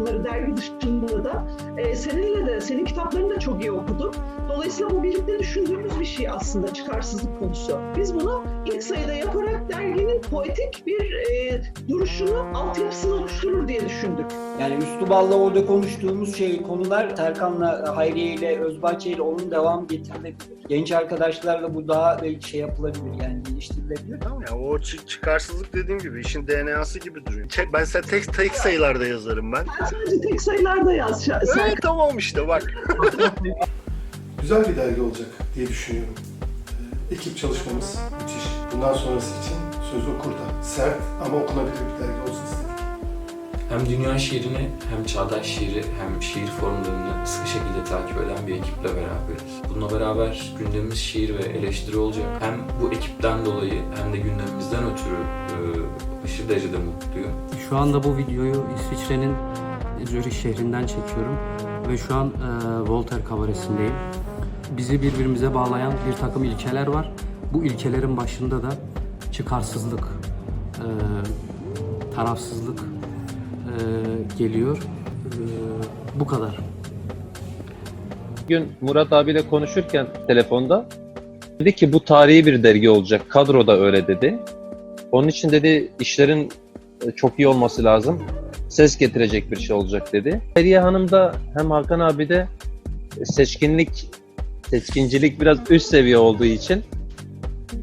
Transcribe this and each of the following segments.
bunları dergi dışında da. E, seninle de, senin kitaplarını da çok iyi okudum. Dolayısıyla bu birlikte düşündüğümüz bir şey aslında çıkarsızlık konusu. Biz bunu ilk sayıda yaparak derginin poetik bir e, duruşunu, altyapısını oluşturur diye düşündük. Yani Üstübal'la orada konuştuğumuz şey konular Serkan'la, Hayriye ile, Özbahçe ile onun devam getirilebilir. Genç arkadaşlarla bu daha belki şey yapılabilir yani geliştirilebilir. Tamam ya o çı- çıkarsızlık dediğim gibi işin DNA'sı gibi duruyor. Çek, ben size tek, tek sayılarda yazarım ben. Sen sadece tek sayılarda yaz. Sen Evet tamam işte bak. Güzel bir dergi olacak diye düşünüyorum. Ee, Ekip çalışmamız müthiş. Bundan sonrası için söz okurda. Sert ama okunabilir bir dergi olsun istedim. Hem dünya şiirini hem çağdaş şiiri hem şiir formlarını sıkı şekilde takip eden bir ekiple beraberiz. Bununla beraber gündemimiz şiir ve eleştiri olacak. Hem bu ekipten dolayı hem de gündemimizden ötürü e, aşırı derecede mutluyum. Şu anda bu videoyu İsviçre'nin Zürih şehrinden çekiyorum ve şu an e, Voltaire kabaresindeyim. Bizi birbirimize bağlayan bir takım ilkeler var. Bu ilkelerin başında da çıkarsızlık, e, tarafsızlık e, geliyor. E, bu kadar. Bugün Murat abiyle konuşurken telefonda dedi ki bu tarihi bir dergi olacak. Kadroda öyle dedi. Onun için dedi işlerin e, çok iyi olması lazım. Ses getirecek bir şey olacak dedi. Feriye Hanım da hem Hakan abi de seçkinlik, seçkincilik biraz üst seviye olduğu için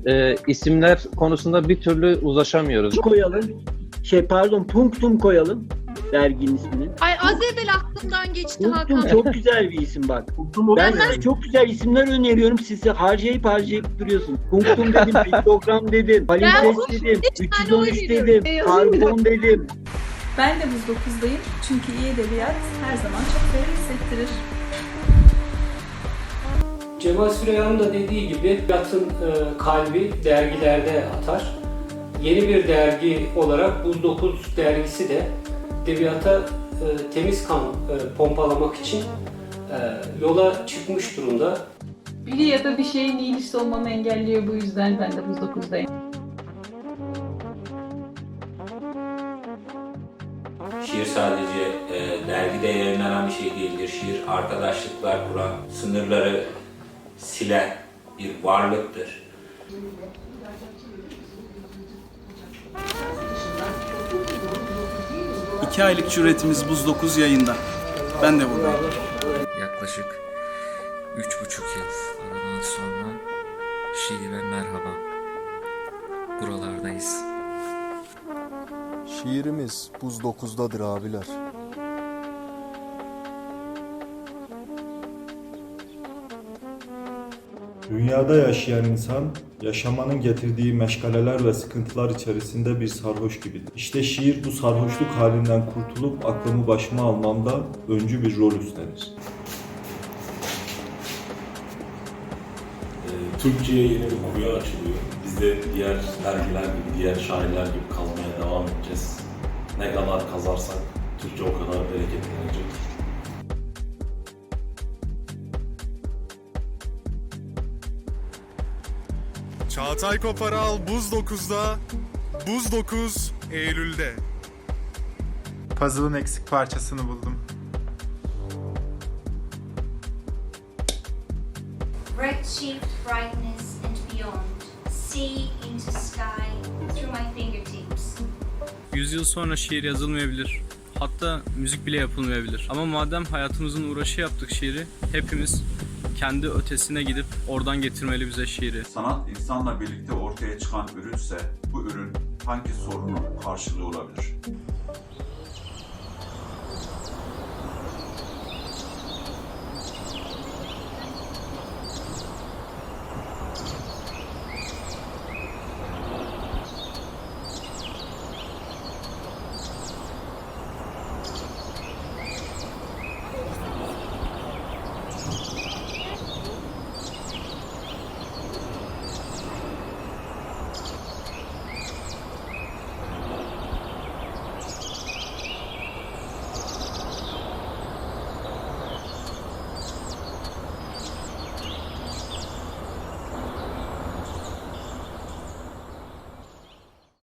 e, isimler konusunda bir türlü uzlaşamıyoruz. koyalım. Şey pardon Punktum koyalım derginin ismini. Ay az evvel aklımdan geçti Punktum Hakan. çok güzel bir isim bak. Ben size çok güzel isimler öneriyorum. Siz harcayıp harcayıp duruyorsunuz. Punktum dedim, piktogram dedim, palimpsest dedim, bir tane 313 oynuyorum. dedim, E, bir karbon dedim. Ben de buz 9'dayım çünkü iyi edebiyat her zaman çok değerli hissettirir. Cemal Süreyya'nın da dediği gibi edebiyatın e, kalbi dergilerde atar. Yeni bir dergi olarak Buz 9 dergisi de edebiyata e, temiz kan e, pompalamak için e, yola çıkmış durumda. Biri ya da bir şeyin iyisi olmamı engelliyor bu yüzden ben de buz 9'dayım. Şiir sadece e, dergide yayınlanan bir şey değildir. Şiir arkadaşlıklar kuran, sınırları silen bir varlıktır. İki aylık cüretimiz Buz 9 yayında. Ben de buradayım. Yaklaşık üç buçuk yıl aradan sonra şiire merhaba. Buralardayız. Şiirimiz Buz 9'dadır abiler. Dünyada yaşayan insan, yaşamanın getirdiği meşgaleler ve sıkıntılar içerisinde bir sarhoş gibidir. İşte şiir bu sarhoşluk halinden kurtulup aklımı başıma almamda öncü bir rol üstlenir. Türkçe'ye yeni bir kuyu açılıyor. Biz de diğer dergiler gibi, diğer şairler gibi kazmaya devam edeceğiz. Ne kadar kazarsak Türkçe o kadar bereketlenecek. Çağatay Koparal Buz 9'da, Buz 9 Eylül'de. Puzzle'ın eksik parçasını buldum. Redshift brightness and beyond. Sea into sky through my fingertips. Yüzyıl sonra şiir yazılmayabilir. Hatta müzik bile yapılmayabilir. Ama madem hayatımızın uğraşı yaptık şiiri, hepimiz kendi ötesine gidip oradan getirmeli bize şiiri. Sanat insanla birlikte ortaya çıkan ürünse bu ürün hangi sorunun karşılığı olabilir?